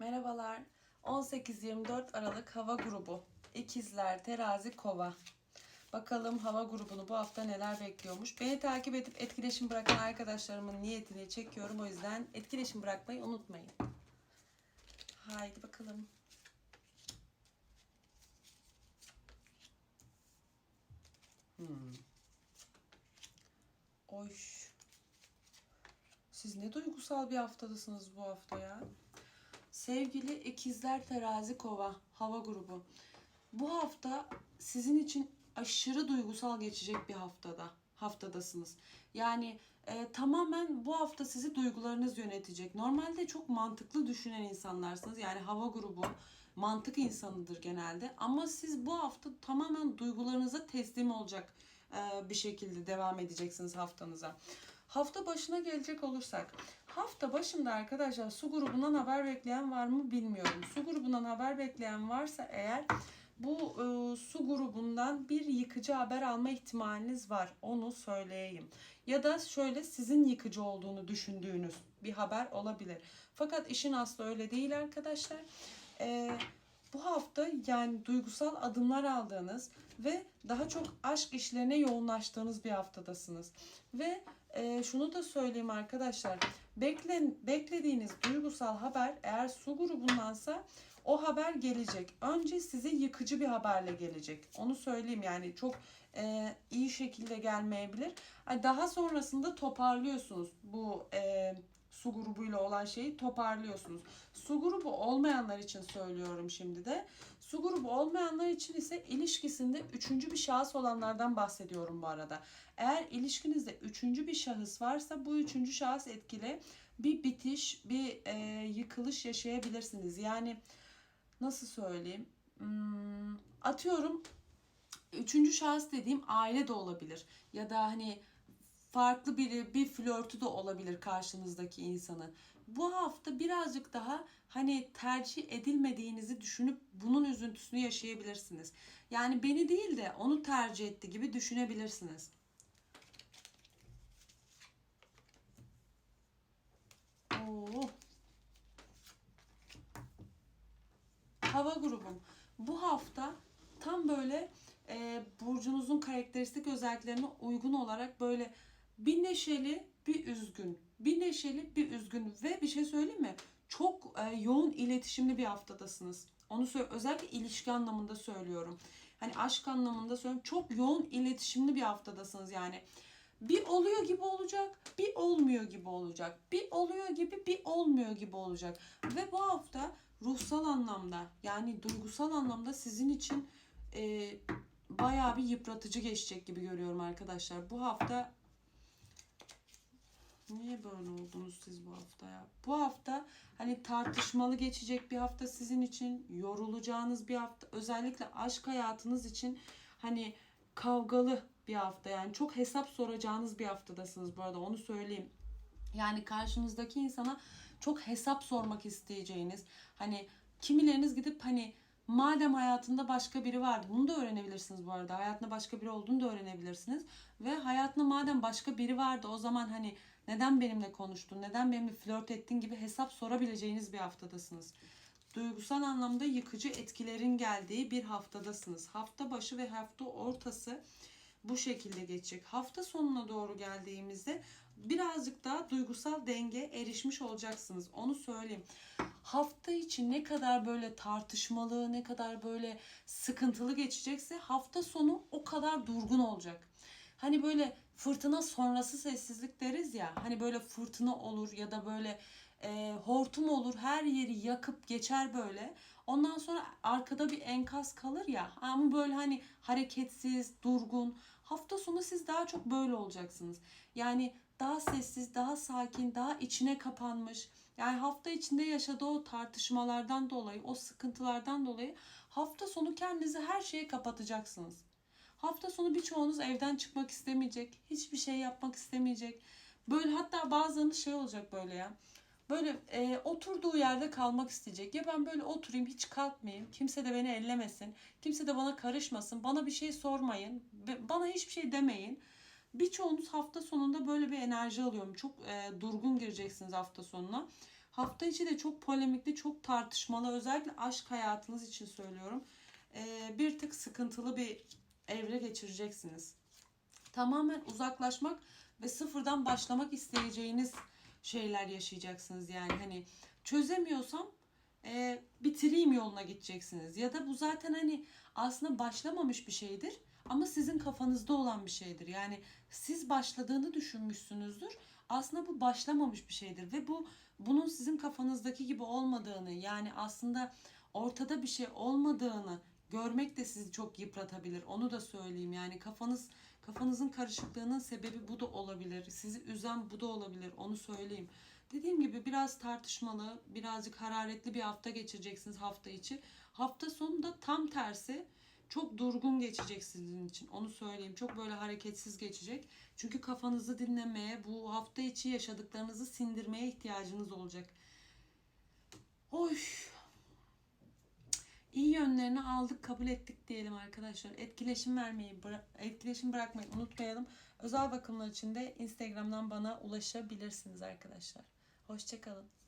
Merhabalar. 18-24 Aralık hava grubu. İkizler, terazi, kova. Bakalım hava grubunu bu hafta neler bekliyormuş. Beni takip edip etkileşim bırakan arkadaşlarımın niyetini çekiyorum. O yüzden etkileşim bırakmayı unutmayın. Haydi bakalım. Hmm. Oy. Siz ne duygusal bir haftadasınız bu hafta ya. Sevgili ikizler terazi kova hava grubu. Bu hafta sizin için aşırı duygusal geçecek bir haftada haftadasınız. Yani e, tamamen bu hafta sizi duygularınız yönetecek. Normalde çok mantıklı düşünen insanlarsınız. Yani hava grubu mantık insanıdır genelde. Ama siz bu hafta tamamen duygularınıza teslim olacak e, bir şekilde devam edeceksiniz haftanıza. Hafta başına gelecek olursak. Hafta başında arkadaşlar su grubundan haber bekleyen var mı bilmiyorum. Su grubundan haber bekleyen varsa eğer bu e, su grubundan bir yıkıcı haber alma ihtimaliniz var. Onu söyleyeyim. Ya da şöyle sizin yıkıcı olduğunu düşündüğünüz bir haber olabilir. Fakat işin aslı öyle değil arkadaşlar. Eee bu hafta yani duygusal adımlar aldığınız ve daha çok aşk işlerine yoğunlaştığınız bir haftadasınız. Ve e, şunu da söyleyeyim arkadaşlar. Beklen, beklediğiniz duygusal haber eğer su grubundansa o haber gelecek. Önce size yıkıcı bir haberle gelecek. Onu söyleyeyim yani çok e, iyi şekilde gelmeyebilir. Daha sonrasında toparlıyorsunuz bu e, su grubuyla olan şeyi toparlıyorsunuz. Su grubu olmayanlar için söylüyorum şimdi de. Su grubu olmayanlar için ise ilişkisinde üçüncü bir şahıs olanlardan bahsediyorum bu arada. Eğer ilişkinizde üçüncü bir şahıs varsa bu üçüncü şahıs etkili bir bitiş, bir e, yıkılış yaşayabilirsiniz. Yani nasıl söyleyeyim? Hmm, atıyorum üçüncü şahıs dediğim aile de olabilir. Ya da hani farklı biri bir flörtü de olabilir karşınızdaki insanın. Bu hafta birazcık daha hani tercih edilmediğinizi düşünüp bunun üzüntüsünü yaşayabilirsiniz. Yani beni değil de onu tercih etti gibi düşünebilirsiniz. Oo. Hava grubum. Bu hafta tam böyle e, burcunuzun karakteristik özelliklerine uygun olarak böyle bir neşeli bir üzgün, bir neşeli bir üzgün ve bir şey söyleyeyim mi? Çok e, yoğun iletişimli bir haftadasınız. Onu söyle özellikle ilişki anlamında söylüyorum. Hani aşk anlamında söylüyorum. Çok yoğun iletişimli bir haftadasınız yani. Bir oluyor gibi olacak, bir olmuyor gibi olacak. Bir oluyor gibi, bir olmuyor gibi olacak. Ve bu hafta ruhsal anlamda yani duygusal anlamda sizin için e, bayağı bir yıpratıcı geçecek gibi görüyorum arkadaşlar. Bu hafta Niye böyle oldunuz siz bu hafta ya? Bu hafta hani tartışmalı geçecek bir hafta sizin için, yorulacağınız bir hafta, özellikle aşk hayatınız için hani kavgalı bir hafta yani çok hesap soracağınız bir haftadasınız bu arada onu söyleyeyim. Yani karşınızdaki insana çok hesap sormak isteyeceğiniz hani kimileriniz gidip hani madem hayatında başka biri vardı bunu da öğrenebilirsiniz bu arada hayatında başka biri olduğunu da öğrenebilirsiniz ve hayatında madem başka biri vardı o zaman hani neden benimle konuştun neden benimle flört ettin gibi hesap sorabileceğiniz bir haftadasınız. Duygusal anlamda yıkıcı etkilerin geldiği bir haftadasınız. Hafta başı ve hafta ortası bu şekilde geçecek. Hafta sonuna doğru geldiğimizde birazcık daha duygusal denge erişmiş olacaksınız. Onu söyleyeyim. Hafta içi ne kadar böyle tartışmalı, ne kadar böyle sıkıntılı geçecekse hafta sonu o kadar durgun olacak. Hani böyle fırtına sonrası sessizlik deriz ya. Hani böyle fırtına olur ya da böyle e, hortum olur her yeri yakıp geçer böyle. Ondan sonra arkada bir enkaz kalır ya ama böyle hani hareketsiz, durgun. Hafta sonu siz daha çok böyle olacaksınız. Yani daha sessiz, daha sakin, daha içine kapanmış. Yani hafta içinde yaşadığı o tartışmalardan dolayı, o sıkıntılardan dolayı hafta sonu kendinizi her şeye kapatacaksınız. Hafta sonu birçoğunuz evden çıkmak istemeyecek, hiçbir şey yapmak istemeyecek. Böyle hatta bazılarınız şey olacak böyle ya. Böyle e, oturduğu yerde kalmak isteyecek. Ya ben böyle oturayım hiç kalkmayayım. Kimse de beni ellemesin. Kimse de bana karışmasın. Bana bir şey sormayın. Bana hiçbir şey demeyin. Birçoğunuz hafta sonunda böyle bir enerji alıyorum. Çok e, durgun gireceksiniz hafta sonuna. Hafta içi de çok polemikli, çok tartışmalı. Özellikle aşk hayatınız için söylüyorum. Ee, bir tık sıkıntılı bir evre geçireceksiniz. Tamamen uzaklaşmak ve sıfırdan başlamak isteyeceğiniz şeyler yaşayacaksınız. Yani hani çözemiyorsam e, bitireyim yoluna gideceksiniz. Ya da bu zaten hani aslında başlamamış bir şeydir ama sizin kafanızda olan bir şeydir. Yani siz başladığını düşünmüşsünüzdür. Aslında bu başlamamış bir şeydir ve bu bunun sizin kafanızdaki gibi olmadığını yani aslında ortada bir şey olmadığını görmek de sizi çok yıpratabilir. Onu da söyleyeyim. Yani kafanız kafanızın karışıklığının sebebi bu da olabilir. Sizi üzen bu da olabilir. Onu söyleyeyim. Dediğim gibi biraz tartışmalı, birazcık hararetli bir hafta geçireceksiniz hafta içi. Hafta sonu da tam tersi çok durgun geçecek sizin için. Onu söyleyeyim. Çok böyle hareketsiz geçecek. Çünkü kafanızı dinlemeye, bu hafta içi yaşadıklarınızı sindirmeye ihtiyacınız olacak. Oy. İyi yönlerini aldık, kabul ettik diyelim arkadaşlar. Etkileşim vermeyi, etkileşim bırakmayı unutmayalım. Özel bakımlar için de Instagram'dan bana ulaşabilirsiniz arkadaşlar. Hoşçakalın.